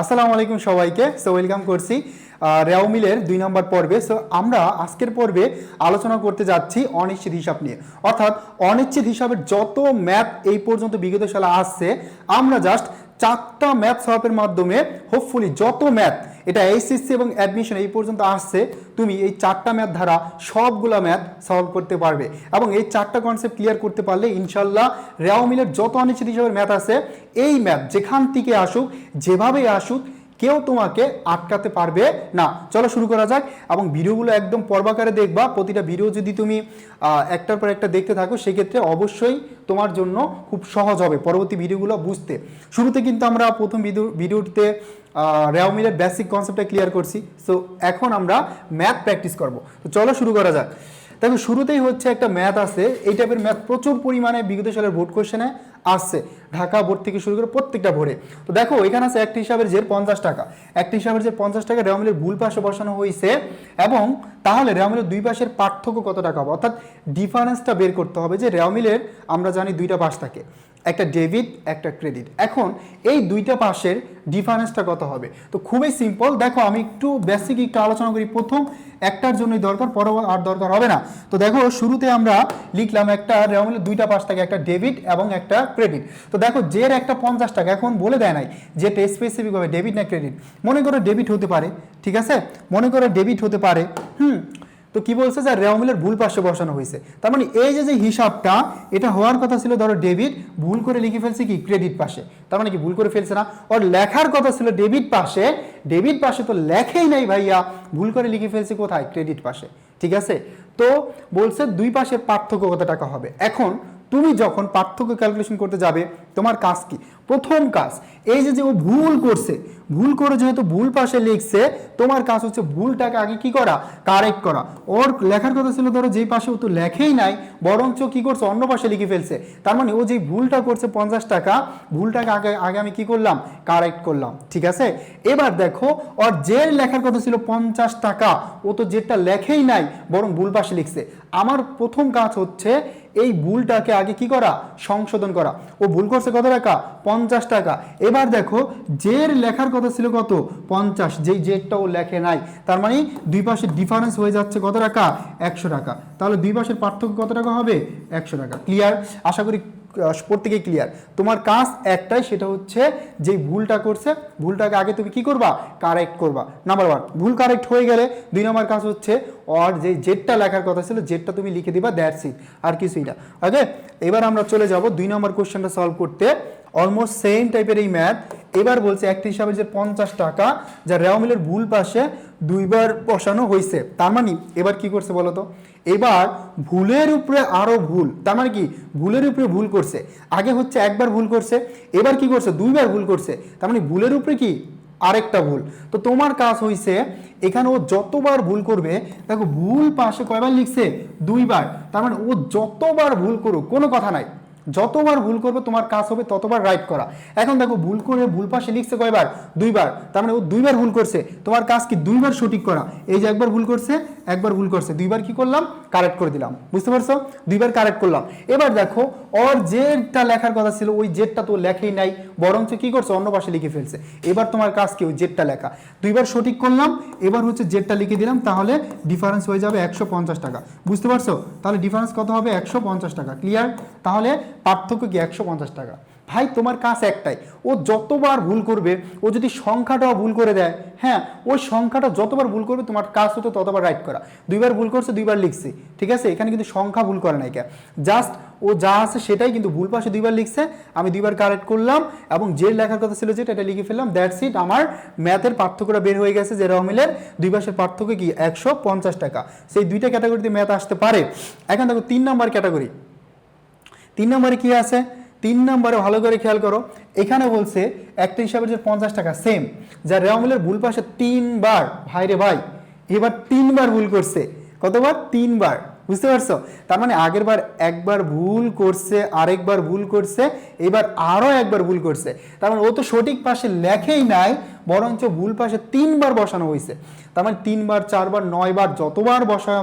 আসসালামু আলাইকুম সবাইকে। সো ওয়েলকাম করছি রেওমিলের দুই নম্বর পর্বে। সো আমরা আজকের পর্বে আলোচনা করতে যাচ্ছি অনিশ্চিত হিসাব নিয়ে। অর্থাৎ অনিশ্চিত হিসাবের যত ম্যাপ এই পর্যন্ত বিগত সালে আসছে, আমরা জাস্ট চারটা ম্যাথ সলভের মাধ্যমে হোপফুলি যত ম্যাথ এটা এইচএসসি এবং অ্যাডমিশন এই পর্যন্ত আসছে, তুমি এই চারটা ম্যাথ ধারা, সবগুলো ম্যাথ সলভ করতে পারবে। এবং এই চারটা কনসেপ্ট ক্লিয়ার করতে পারলে ইনশাল্লাহ রেওমিলের যত অনিশ্চিত হিসাবের ম্যাথ আছে, এই ম্যাথ যেখান থেকে আসুক, যেভাবেই আসুক কেউ তোমাকে আটকাতে পারবে না। চলো শুরু করা যাক এবং ভিডিওগুলো একদম পর্বাকারে দেখবা। প্রতিটা ভিডিও যদি তুমি একটার পর একটা দেখতে থাকো, সেক্ষেত্রে অবশ্যই তোমার জন্য খুব সহজ হবে পরবর্তী ভিডিওগুলো বুঝতে। শুরুতে কিন্তু আমরা প্রথম ভিডিও ভিডিওটিতে রেওমিলের বেসিক কনসেপ্টটা ক্লিয়ার করছি। সো এখন আমরা ম্যাথ প্র্যাকটিস করব। তো চলো শুরু করা যাক। দেখো, শুরুতেই হচ্ছে একটা ম্যাথ আছে। এই টাইপের ম্যাথ প্রচুর পরিমাণে বিগত সালের বোর্ড কোশ্চেনে আসছে ঢাকা বোর্ড থেকে শুরু করে প্রত্যেকটা ভোরে। তো দেখো, এখানে আছে একটি হিসাবের যে পঞ্চাশ টাকা। একটি হিসাবের যে পঞ্চাশ টাকা রেওমিলের ভুল পাশে বসানো হয়েছে এবং তাহলে রেওমিলের দুই পাশের পার্থক্য কত টাকা হবে? অর্থাৎ ডিফারেন্সটা বের করতে হবে যে রেওমিলের আমরা জানি দুইটা পাশ থাকে। একটা ডেবিট, একটা ক্রেডিট। এখন এই দুইটা পাশের ডিফারেন্সটা কত হবে? তো খুবই সিম্পল। দেখো, আমি একটু বেসিক একটু আলোচনা করি। প্রথম একটার জন্যই দরকার পর আর দরকার হবে না। তো দেখো, শুরুতে আমরা লিখলাম একটা রেওমিলের দুইটা পাশ থাকে একটা ডেবিট এবং একটা ক্রেডিট। তো দেখো, জের একটা পঞ্চাশ টাকা, এখন বলে দেয় নাই যেটা স্পেসিফিক হবে ডেবিট না ক্রেডিট। মনে করো ডেবিট হতে পারে, ঠিক আছে? মনে করো ডেবিট হতে পারে, হুম তো কি বলছে যে রেওমিলের ভুল পাশে বসানো হয়েছে। তার মানে এই যে যে হিসাবটা, এটা হওয়ার কথা ছিল ধরো ডেবিট, ভুল করে লিখে ফেলছে কি ক্রেডিট পাশে। তার মানে কি ভুল করে ফেলছে না? ওর লেখার কথা ছিল ডেবিট পাশে। ডেবিট পাশে তো লেখেই নাই ভাইয়া। ভুল করে লিখে ফেলছে কোথায়? ক্রেডিট পাশে। ঠিক আছে? তো বলছে দুই পাশের পার্থক্য কত টাকা হবে? এখন তুমি যখন পার্থক্য ক্যালকুলেশন করতে যাবে তোমার কাজ কি? প্রথম কাজ, এই যে যে ও ভুল করছে, ভুল করে যেহেতু ভুল পাশে লিখছে, তোমার কাজ হচ্ছে ভুলটাকে আগে কি করা? কারেক্ট করা। ওর লেখার কথা ছিল ধরো যেই পাশে ও তো লেখেই নাই, বরঞ্চ কি করছে? অন্য পাশে লিখে ফেলছে। তার মানে ও যে ভুলটা করছে পঞ্চাশ টাকা, ভুলটাকে আগে আগে আমি কি করলাম? কারেক্ট করলাম। ঠিক আছে? এবার দেখো, ওর যে লেখার কথা ছিল পঞ্চাশ টাকা, ও তো যেটা লেখেই নাই, বরং ভুল পাশে লিখছে। আমার প্রথম কাজ হচ্ছে এই ভুলটাকে আগে কি করা? সংশোধন করা। ও ভুল করছে কত টাকা? পঞ্চাশ টাকা। এবার দেখো, জের লেখার কথা ছিল কত? পঞ্চাশ। যেই জেরটা ও লেখে নাই। তার মানে দুই পাশের ডিফারেন্স হয়ে যাচ্ছে কত টাকা? একশো টাকা। তাহলে দুই পাশের পার্থক্য কত টাকা হবে? একশো টাকা। ক্লিয়ার আশা করি প্রত্যেকেই ক্লিয়ার তোমার কাজ একটাই, সেটা হচ্ছে যে ভুলটা করছে, ভুলটাকে আগে তুমি কি করবা? কারেক্ট করবা। নাম্বার ওয়ান ভুল কারেক্ট হয়ে গেলে দুই নম্বর কাজ হচ্ছে অর যে জেটটা লেখার কথা ছিল জেটটা তুমি লিখে দিবা দ্যাটস ইট আর কিছুই না। ওকে এবার আমরা চলে যাব দুই নম্বর কোশ্চেনটা সলভ করতে। অলমোস্ট সেম টাইপের এই ম্যাথ এবার বলছে একটা হিসাবে যে পঞ্চাশ টাকা, যা রেওমিলের ভুল পাশে দুইবার বসানো হয়েছে তার মানে এবার কি করছে বলো তো? এবার ভুলের উপরে আরও ভুল। তার মানে কি? ভুলের উপরে ভুল করছে। আগে হচ্ছে একবার ভুল করছে, এবার কি করছে? দুইবার ভুল করছে। তার মানে ভুলের উপরে কি? আরেকটা ভুল। তো তোমার কাজ হইছে, এখানে ও যতবার ভুল করবে, দেখো ভুল পাশে কয়বার লিখছে? দুইবার। তার মানে ও যতবার ভুল করুক, কোনো কথা নাই। যতবার ভুল করবে, তোমার কাজ হবে ততবার রাইট করা। এখন দেখো, ভুল করে ভুল পাশে লিখছে কয়বার? দুইবার। তার মানে ও দুইবার ভুল করছে। তোমার কাজ কি দুইবার সঠিক করা? এই যে একবার ভুল করছে, একবার ভুল করছে। দুইবার কি করলাম? কারেক্ট করে দিলাম। বুঝতে পারছ? দুইবার কারেক্ট করলাম। এবার দেখো ওর জেডটা লেখার কথা ছিল, ওই জেডটা তো লেখেই নাই, বরঞ্চ কি করছে? অন্য পাশে লিখে ফেলছে। এবার তোমার কাজ কি? ওই জেডটা লেখা। দুইবার সঠিক করলাম, এবার হচ্ছে জেডটা লিখে দিলাম, তাহলে ডিফারেন্স হয়ে যাবে একশো পঞ্চাশ টাকা। বুঝতে পারছ? তাহলে ডিফারেন্স কত হবে? একশো পঞ্চাশ টাকা। ক্লিয়ার তাহলে পার্থক্য কি? একশো পঞ্চাশ টাকা। ভাই, তোমার কাজ একটাই। ও যতবার ভুল করবে, ও যদি সংখ্যাটাও ভুল করে দেয় হ্যাঁ ওই সংখ্যাটা যতবার ভুল করবে, তোমার কাজ হতো ততবার রাইট করা। দুইবার ভুল করছে, দুইবার লিখছে, ঠিক আছে? এখানে কিন্তু সংখ্যা ভুল করে নাই কে। জাস্ট ও যা আছে সেটাই কিন্তু ভুল পাশে দুইবার লিখছে, আমি দুইবার কারেক্ট করলাম, এবং যে লেখার কথা ছিল যেটা, এটা লিখে ফেললাম দ্যাটস ইট আমার ম্যাথের পার্থক্যটা বের হয়ে গেছে যে রহমিলের দুই পাশের পার্থক্য কি? একশো পঞ্চাশ টাকা। সেই দুইটা ক্যাটাগরিতে ম্যাথ আসতে পারে। এখন দেখো, তিন নাম্বার ক্যাটাগরি তিন নম্বরে কি আছে? তিন নম্বরে ভালো করে খেয়াল করো, এখানে বলছে একটা হিসাবে যে পঞ্চাশ টাকা সেম যা রেওমিলের ভুল পাশে তিনবার, ভাই রে ভাই, এবার তিনবার ভুল করছে। কতবার? তিনবার। বুঝতে পারছ? তার মানে আগের বার একবার ভুল করছে, আরেকবার ভুল করছে, এবার আরও একবার ভুল করছে। তার মানে ও তো সঠিক পাশে লেখেই নাই, বরঞ্চ ভুল পাশে তিনবার বসানো হয়েছে তার মানে তিনবার, চারবার, নয়বার, যতবার বসা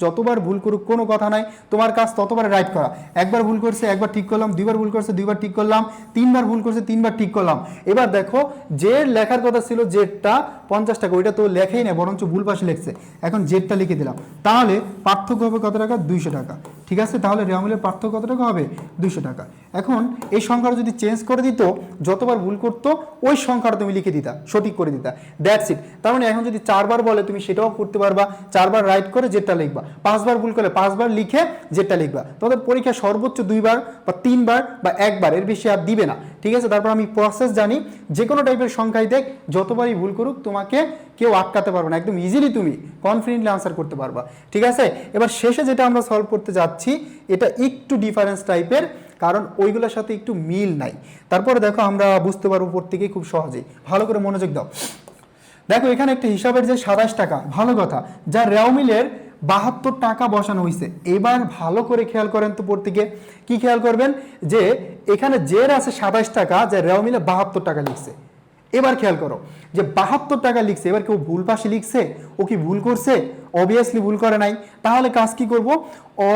যতবার ভুল করুক, কোনো কথা নাই। তোমার কাজ ততবার রাইট করা। একবার ভুল করছে, একবার ঠিক করলাম, দুইবার ভুল করছে, দুইবার ঠিক করলাম, তিনবার ভুল করছে, তিনবার ঠিক করলাম। এবার দেখো, যে লেখার কথা ছিল জেডটা পঞ্চাশ টাকা, ওইটা তো লেখেই না বরঞ্চ ভুল পাশে লিখছে। এখন জেডটা লিখে দিলাম। তাহলে পার্থক্য হবে কত টাকা? দুইশো টাকা। ঠিক আছে? তাহলে রেওয়ামিলের পার্থক্য কত টাকা হবে? দুইশো টাকা। এখন এই সংখ্যাটা যদি চেঞ্জ করে দিত, যতবার ভুল করতো, ওই সংখ্যাটা তুমি লিখে দিতা, সঠিক করে দিতা। দ্যাটস ইট তার মানে এখন যদি চারবার বলে, তুমি সেটাও করতে পারবা। চারবার রাইট করে যেটা লিখবা। পাঁচবার ভুল করলে পাঁচবার লিখে যেটা লিখবা। তোমাদের পরীক্ষা সর্বোচ্চ দুইবার বা তিনবার বা একবার, এর বেশি আর দিবে না। ঠিক আছে? তারপর আমি প্রসেস জানি। যে কোনো টাইপের সংখ্যাই দেখ, যতবারই ভুল করুক, তোমাকে কেউ আটকাতে পারবে না। একদম ইজিলি তুমি কনফিডেন্টলি আনসার করতে পারবা। ঠিক আছে? এবার শেষে যেটা আমরা সলভ করতে যাচ্ছি, এটা একটু ডিফারেন্স টাইপের কারণ ওইগুলোর সাথে একটু মিল নাই। তারপরে দেখো আমরা বুঝতে পারব উপর থেকে খুব সহজেই। ভালো করে মনোযোগ দাও। দেখো, এখানে একটা হিসাবের যে সাতাশ টাকা, ভালো কথা। যা রেওমিলের বাহাত্তর টাকা বসানো হয়েছে এবার ভালো করে খেয়াল করেন তো প্রত্যেকে কি খেয়াল করবেন? যে এখানে জের আছে সাতাশ টাকা, যা রেওমিলে বাহাত্তর টাকা লিখছে। এবার খেয়াল করো যে বাহাত্তর টাকা লিখছে, এবার কেউ ভুল পাশে লিখছে, ও কি ভুল করছে? অবভিয়াসলি ভুল করে নাই। তাহলে কাজ কি করব?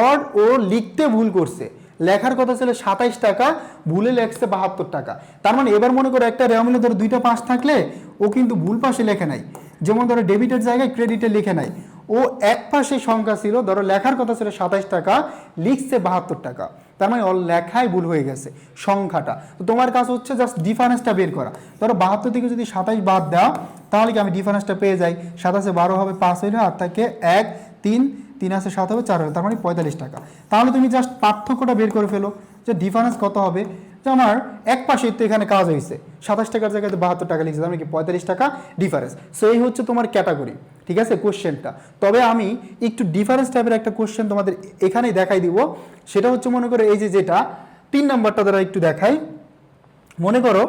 অর ও লিখতে ভুল করছে। লেখার কথা ছিল সাতাইশ টাকা, ভুলে লেখছে বাহাত্তর টাকা। তার মানে এবার মনে করো একটা রেওমিলে ধরো দুইটা পাশ থাকলে ও কিন্তু ভুল পাশে লেখে নাই। যেমন ধরো ডেবিটের জায়গায় ক্রেডিটে লিখে নাই। ও এক পাশে সংখ্যা ছিল, ধরো লেখার কথা ছিল সাতাইশ টাকা, লিখছে বাহাত্তর টাকা। তার মানে লেখাই ভুল হয়ে গেছে, সংখ্যাটা। তো তোমার কাজ হচ্ছে জাস্ট ডিফারেন্সটা বের করা। ধরো বাহাত্তর থেকে যদি সাতাশ বাদ দাও, তাহলে কি আমি ডিফারেন্সটা পেয়ে যাই? সাতাশে বারো হবে, পাঁচ হইলে আর থাকে এক, তিন তিন আছে সাত হবে, চার হবে তার মানে পঁয়তাল্লিশ টাকা। তাহলে তুমি জাস্ট পার্থক্যটা বের করে ফেলো যে ডিফারেন্স কত হবে? যে আমার এক পাশে তো এখানে কাজ হয়েছে সাতাশ টাকার জায়গায় বাহাত্তর টাকা লিখছে, তার মানে কি পঁয়তাল্লিশ টাকা ডিফারেন্স সো এই হচ্ছে তোমার ক্যাটাগরি ঠিক আছে কোশ্চেনটা তবে আমি একটু ডিফারেন্স টাইপের একটা কোশ্চেন তোমাদের এখানেই দেখাই দিব। সেটা হচ্ছে মনে করো এই যে যেটা, তিন নাম্বারটা দ্বারা একটু দেখাই। মনে করো,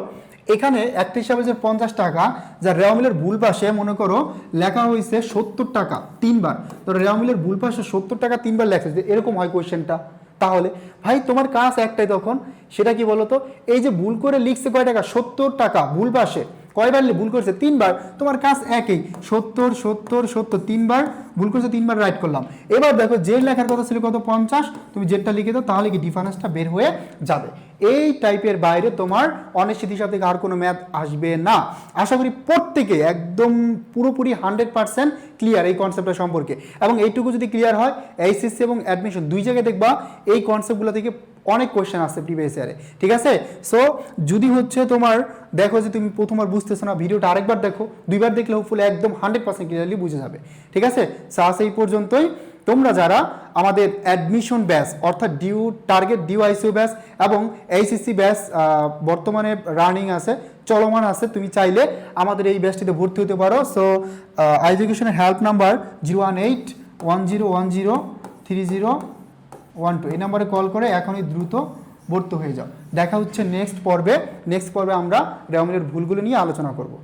এখানে একটা হিসাবে যে পঞ্চাশ টাকা যা রেওমিলের ভুল পাশে মনে করো লেখা হয়েছে সত্তর টাকা, তিনবার। তো রেওমিলের ভুল পাশে সত্তর টাকা তিনবার লেখা এরকম হয় কোয়েশ্চেনটা তাহলে, ভাই তোমার কাজ একটাই তখন, সেটা কি বলতো? এই যে ভুল করে লিখছে কয় টাকা? সত্তর টাকা, ভুল পাশে। কয়বার ভুল করছে? তিনবার। তোমার কাজ একই। সত্তর সত্তর সত্তর। তিনবার ভুল করছে, তিনবার রাইট করলাম। এবার দেখো যে লেখার কথা ছিল কত? পঞ্চাশ। তুমি যেটা লিখে দাও, তাহলে কি ডিফারেন্সটা বের হয়ে যাবে। এই টাইপের বাইরে তোমার অনিশ্চিত হিসাব থেকে আর কোনো ম্যাথ আসবে না। আশা করি প্রত্যেকে একদম পুরোপুরি হান্ড্রেড পার্সেন্ট ক্লিয়ার এই কনসেপ্টটা সম্পর্কে। এবং এইটুকু যদি ক্লিয়ার হয় এইচএসসি এবং অ্যাডমিশন দুই জায়গায় দেখবা, এই কনসেপ্টগুলো থেকে অনেক কোয়েশ্চেন আসছে প্রিভিয়াস ইয়ারে ঠিক আছে? সো যদি হচ্ছে তোমার, দেখো যে তুমি প্রথমবার বুঝতেছো না ভিডিওটা আরেকবার দেখো, দুইবার দেখলে হোপফুলি একদম হান্ড্রেড পার্সেন্ট ক্লিয়ারলি বুঝে যাবে, ঠিক আছে? সাস এই পর্যন্তই। তোমরা যারা আমাদের অ্যাডমিশন ব্যাচ অর্থাৎ ডিউ টার্গেট ডিউ আইসিউ ব্যাচ এবং এইচএসসি ব্যাচ বর্তমানে রানিং আছে, চলমান আছে, তুমি চাইলে আমাদের এই ব্যাচটিতে ভর্তি হতে পারো। সো এডুকেশনের help number zero one eight one zero one zero three zero one two এই নাম্বারে কল করে এখনই দ্রুত ভর্তি হয়ে যাও। দেখা হচ্ছে নেক্সট পর্বে। নেক্সট পর্বে আমরা রেওমিলের ভুলগুলো নিয়ে আলোচনা করব।